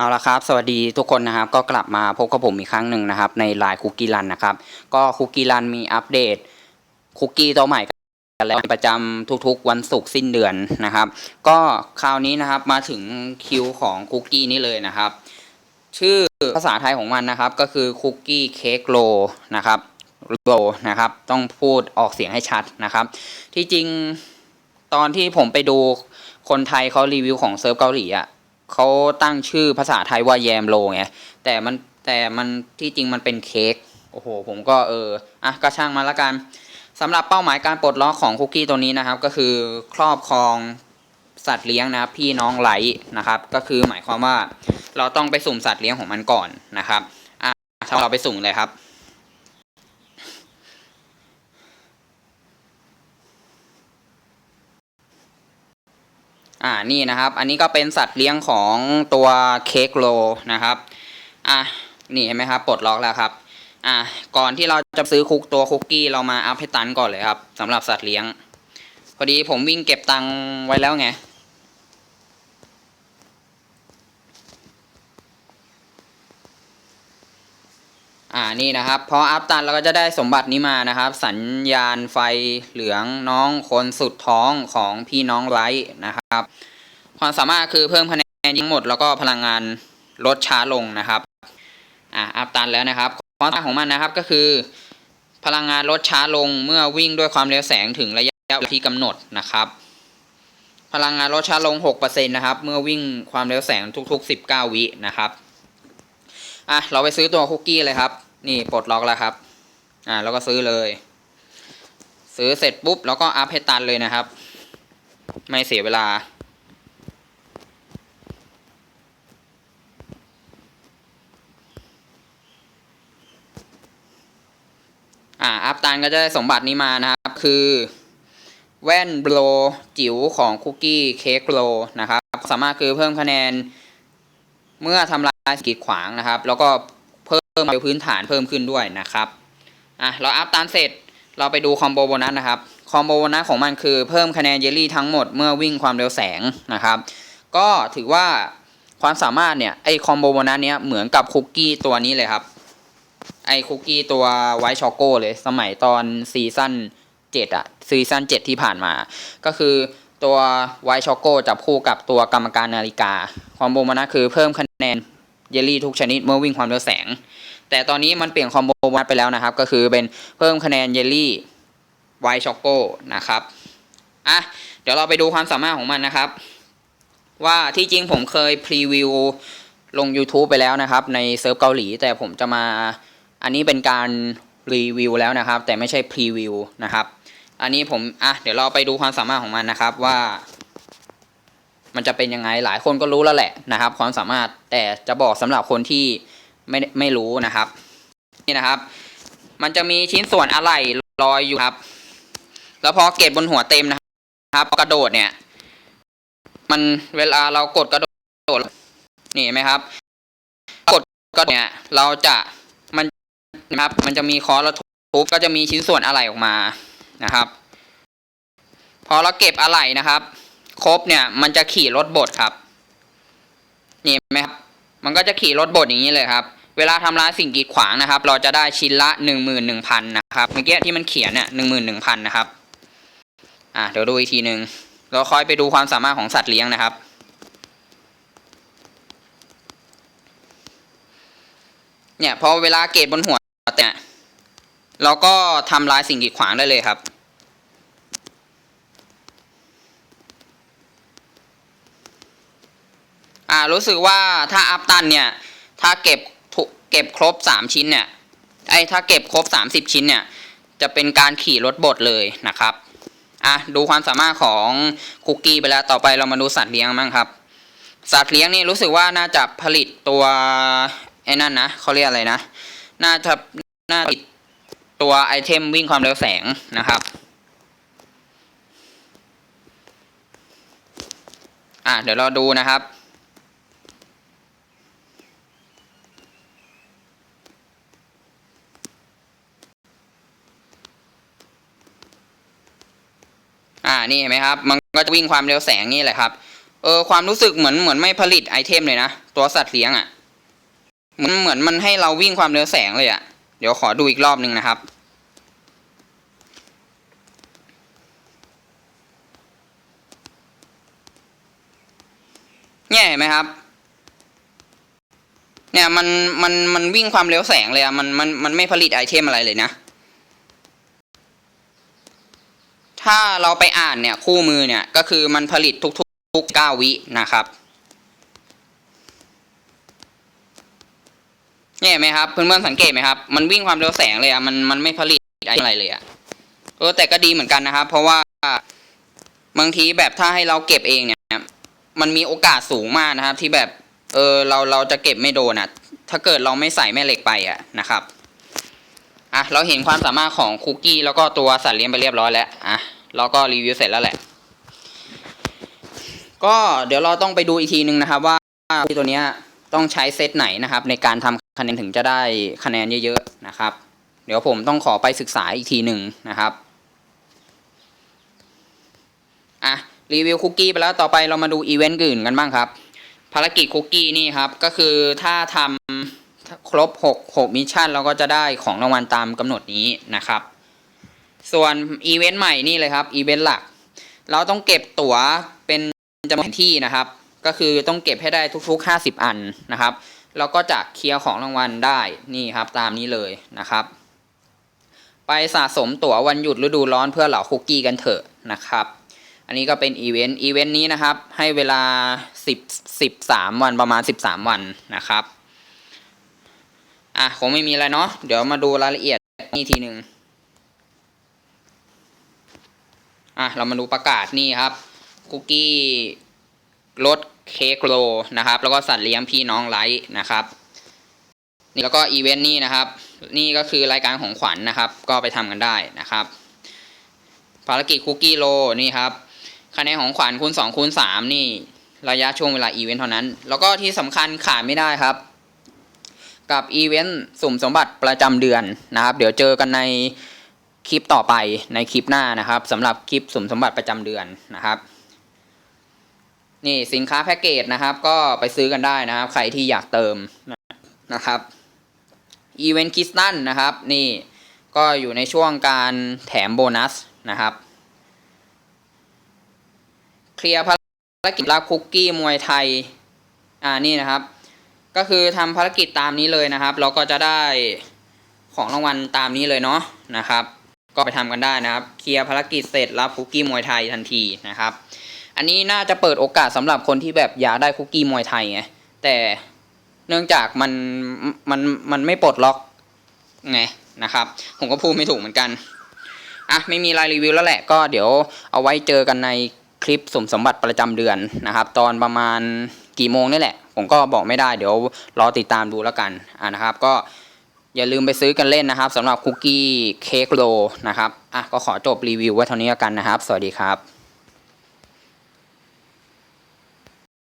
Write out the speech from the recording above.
เอาละครับ สวัสดีทุกคนนะครับ ก็กลับมาพบกับผมอีกครั้งหนึ่งนะครับ ในไลน์คุกกี้รันนะครับ ก็คุกกี้รันมีอัปเดตคุกกี้ตัวใหม่กันแล้วประจำทุกๆ วันศุกร์สิ้นเดือนนะครับ ก็คราวนี้นะครับมาถึงคิวของคุกกี้นี้เลยนะครับ ชื่อภาษาไทยของมันนะครับ ก็คือคุกกี้เค้กโลนะครับโลนะครับ ต้องพูดออกเสียงให้ชัดนะครับ ที่จริงตอนที่ผมไปดูคนไทยเขารีวิวของเซิร์ฟเกาหลีอะ เขาตั้งชื่อภาษาไทยว่าแยมโลไงแต่มันแต่มันที่จริงมันเป็นเค้กโอ้โหผมก็เอออะก็ช่างมาละกันสำหรับเป้าหมายการปลดล็อกของคุกกี้ตัวนี้นะครับ ก็คือครอบครองสัตว์เลี้ยงนะพี่น้องไหลนะครับ ก็คือหมายความว่าเราต้องไปสุ่มสัตว์เลี้ยงของมันก่อนนะครับอะเราไปสุ่มเลยครับ อ่านี่นะครับ อันนี้ก็เป็นสัตว์เลี้ยงของตัวเค้กโลนะครับอะนี่เห็นไหมครับปลดล็อกแล้วครับอะก่อนที่เราจะซื้อคุกตัวคุกกี้เรามาอัพให้ตันก่อนเลยครับสำหรับสัตว์เลี้ยง พอดีผมวิ่งเก็บตังค์ไว้แล้วไง อ่านี่นะครับพออัพตันเราก็จะได้สมบัตินี้มานะครับ สัญญาณไฟเหลืองน้องคนสุดท้องของพี่น้องไลท์นะครับ ความสามารถคือเพิ่มคะแนนยิงหมด แล้วก็พลังงานลดช้าลงนะครับอ่าอัพตันแล้วนะครับความสามารถของมันนะครับก็คือ พลังงานลดช้าลงเมื่อวิ่งด้วยความเร็วแสงถึงระยะที่กำหนดนะครับ พลังงานลดช้าลง6%นะครับเมื่อวิ่งความเร็วแสงทุก ๆ 19 วินะครับ อะเราไปซื้อตัวคุกกี้เลยครับ นี่ปลดล็อกแล้วครับ อ่าแล้วก็ซื้อเลย ซื้อเสร็จปุ๊บแล้วก็อัพให้ตันเลยนะครับ ไม่เสียเวลา อ่าอัพตันก็จะได้สมบัตินี้มานะครับ คือแว่นโบลจิ๋วของคุกกี้เค้กโบลนะครับ สามารถคือเพิ่มคะแนน เมื่อทำลายกีดขวางนะครับ แล้วก็เพิ่มพื้นฐานเพิ่มขึ้นด้วยนะครับอะเราอัพตันเสร็จเราไปดูคอมโบโบนัสนะครับคอมโบโบนัสของมันคือเพิ่มคะแนนเยลลี่ทั้งหมดเมื่อวิ่งความเร็วแสงนะครับ ก็ถือว่าความสามารถเนี่ยไอคอมโบโบนัสเนี้ยเหมือนกับคุกกี้ตัวนี้เลยครับไอคุกกี้ตัวไวช็อกโกเลยสมัยตอนซีซั่นเจ็ดอะซีซั่นเจ็ดที่ผ่านมา ก็คือตัวไวช็อกโกจับคู่กับตัวกรรมการนาฬิกาคอมโบโบนัสคือเพิ่มคะแนน แคนเยลลี่ทุกชนิดเมื่อวิ่งความเร็วแสง แต่ตอนนี้มันเปลี่ยนคอมโบโบนัสไปแล้วนะครับ ก็คือเป็นเพิ่มคะแนนเยลลี่ไวช็อกโกนะครับอะเดี๋ยวเราไปดูความสามารถของมันนะครับ ว่าที่จริงผมเคยพรีวิวลง YouTube ไปแล้วนะครับ ในเซิร์ฟเกาหลี แต่ผมจะมาอันนี้เป็นการรีวิวแล้วนะครับ แต่ไม่ใช่พรีวิวนะครับ อันนี้ผมอะเดี๋ยวเราไปดูความสามารถของมันนะครับว่า มันจะเป็นยังไงหลายคนก็รู้แล้วแหละนะครับ ความสามารถแต่จะบอกสำหรับคนที่ไม่ไม่รู้นะครับ นี่นะครับ มันจะมีชิ้นส่วนอะไหล่ลอยอยู่ครับ แล้วพอเกตบนหัวเต็มนะครับกระโดดเนี่ย มันเวลาเรากดกระโดดนี่เห็นไหมครับ กดกระโดดเนี่ย เราจะมันนะครับ มันจะมีคอร์สทุบก็จะมีชิ้นส่วนอะไหล่ออกมานะครับ พอเราเก็บอะไหล่นะครับ ครบเนี่ย มันจะขี่รถบดครับ นี่เห็นไหมครับ มันก็จะขี่รถบดอย่างนี้เลยครับ เวลาทำร้ายสิ่งกีดขวางนะครับ เราจะได้ชิ้นละหนึ่งหมื่นหนึ่งพันนะครับ เมื่อกี้ที่มันเขียนเนี่ยหนึ่งหมื่นหนึ่งพันนะครับ อะเดี๋ยวดูอีกทีหนึ่งเราคอยไปดูความสามารถของสัตว์เลี้ยงนะครับเนี่ยพอเวลาเกตบนหัวเนี่ยเราก็ทำลายสิ่งกีดขวางได้เลยครับ อ่ารู้สึกว่าถ้าอัพตันเนี่ย ถ้าเก็บทุกเก็บครบสามชิ้นเนี่ยไอ้ถ้าเก็บครบสามสิบชิ้นเนี่ย จะเป็นการขี่รถบดเลยนะครับอะดูความสามารถของคุกกี้ไปแล้วต่อไปเรามาดูสัตว์เลี้ยงบ้างครับ สัตว์เลี้ยงนี่รู้สึกว่าน่าจะผลิตตัวไอ้นั่นนะเขาเรียกอะไรนะ น่าจะน่าผลิตตัวไอเทมวิ่งความเร็วแสงนะครับอะเดี๋ยวเราดูนะครับ นี่เห็นไหมครับ มันก็จะวิ่งความเร็วแสงนี่แหละครับเออความรู้สึกเหมือนเหมือนไม่ผลิตไอเทมเลยนะตัวสัตว์เลี้ยงอะ่ะเหมือนเหมือนมันให้เราวิ่งความเร็วแสงเลยอะ่ะ เดี๋ยวขอดูอีกรอบหนึ่งนะครับเนี่ยเห็นไหมครับ เนี่ยมันมันมันวิ่งความเร็วแสงเลยอะมันมันมันไม่ผลิตไอเทมอะไรเลยนะ ถ้าเราไปอ่านเนี่ยคู่มือเนี่ยก็คือมันผลิตทุกๆทุกเก้าวินะครับเนี่ยไหมครับเพื่อนๆสังเกตไหมครับ มันวิ่งความเร็วแสงเลยอะมันมันไม่ผลิตอะไรเลยอะเออแต่ก็ดีเหมือนกันนะครับ เพราะว่าบางทีแบบถ้าให้เราเก็บเองเนี่ย มันมีโอกาสสูงมากนะครับ ที่แบบเออเราเราจะเก็บไม่โดนอะถ้าเกิดเราไม่ใส่แม่เหล็กไปอะนะครับ อะเราเห็นความสามารถของคุกกี้แล้วก็ตัวสัตว์เลี้ยงไปเรียบร้อยแล้วอะเราก็รีวิวเสร็จแล้วแหละ ก็เดี๋ยวเราต้องไปดูอีกทีนึงนะครับว่าที่ตัวเนี้ยต้องใช้เซตไหนนะครับ ในการทำคะแนนถึงจะได้คะแนนเยอะๆนะครับ เดี๋ยวผมต้องขอไปศึกษาอีกทีหนึ่งนะครับอะรีวิวคุกกี้ไปแล้วต่อไปเรามาดูอีเวนต์อื่นกันบ้างครับ ภารกิจคุกกี้นี่ครับ ก็คือถ้าทำ ครบ6 6มิชชั่นเราก็จะได้ของรางวัลตามกำหนดนี้นะครับ ส่วนอีเวนต์ใหม่นี่เลยครับอีเวนต์หลัก เราต้องเก็บตั๋วเป็นจำนวนที่นะครับ ก็คือต้องเก็บให้ได้ทุกๆ 50 อันนะครับเราก็จะเคลียร์ของรางวัลได้นี่ครับตามนี้เลยนะครับ ไปสะสมตั๋ววันหยุดฤดูร้อนเพื่อเหล่าคุกกี้กันเถอะนะครับ อันนี้ก็เป็นอีเวนต์อีเวนต์นี้นะครับ ให้เวลา 10 13 วันประมาณ 13 วันนะครับ อะคงไม่มีอะไรเนาะเดี๋ยวมาดูรายละเอียดนี่ทีหนึ่งอะเรามาดูประกาศนี่ครับคุกกี้รสเค้กโรนะครับ แล้วก็สัตว์เลี้ยงพี่น้องไลท์นะครับนี่แล้วก็อีเวนต์นี่นะครับ นี่ก็คือรายการของขวัญนะครับ ก็ไปทำกันได้นะครับ ภารกิจคุกกี้โลนี่ครับคะแนนของขวัญคูณ2คูณ3นี่ระยะช่วงเวลาอีเวนต์เท่านั้น แล้วก็ที่สำคัญขาดไม่ได้ครับ กับอีเวนต์สุ่มสมบัติประจำเดือนนะครับ เดี๋ยวเจอกันในคลิปต่อไปในคลิปหน้านะครับสำหรับคลิปสุ่มสมบัติประจำเดือนนะครับ นี่สินค้าแพ็กเกจนะครับ ก็ไปซื้อกันได้นะครับ ใครที่อยากเติมนะครับอีเวนต์คิสตันนะครับ นี่ก็อยู่ในช่วงการแถมโบนัสนะครับ เคลียร์ภารกิจรับคุกกี้มวยไทย อ่านี่นะครับ ก็คือทำภารกิจตามนี้เลยนะครับ เราก็จะได้ของรางวัลตามนี้เลยเนาะนะครับ ก็ไปทำกันได้นะครับ เคลียร์ภารกิจเสร็จรับคุกกี้มวยไทยทันทีนะครับ อันนี้น่าจะเปิดโอกาสสำหรับคนที่แบบอยากได้คุกกี้มวยไทยไงแต่เนื่องจากมันมันมันไม่ปลดล็อกไงนะครับ ผมก็พูดไม่ถูกเหมือนกันอะไม่มีรายรีวิวแล้วแหละก็เดี๋ยวเอาไว้เจอกันในคลิปสมสมบัติประจำเดือนนะครับ ตอนประมาณกี่โมงนี่แหละ ผมก็บอกไม่ได้เดี๋ยวรอติดตามดูแล้วกันอ่านะครับ ก็อย่าลืมไปซื้อกันเล่นนะครับสำหรับคุกกี้เค้กโรนะครับอะก็ขอจบรีวิวไว้เท่านี้แล้วกันนะครับ สวัสดีครับ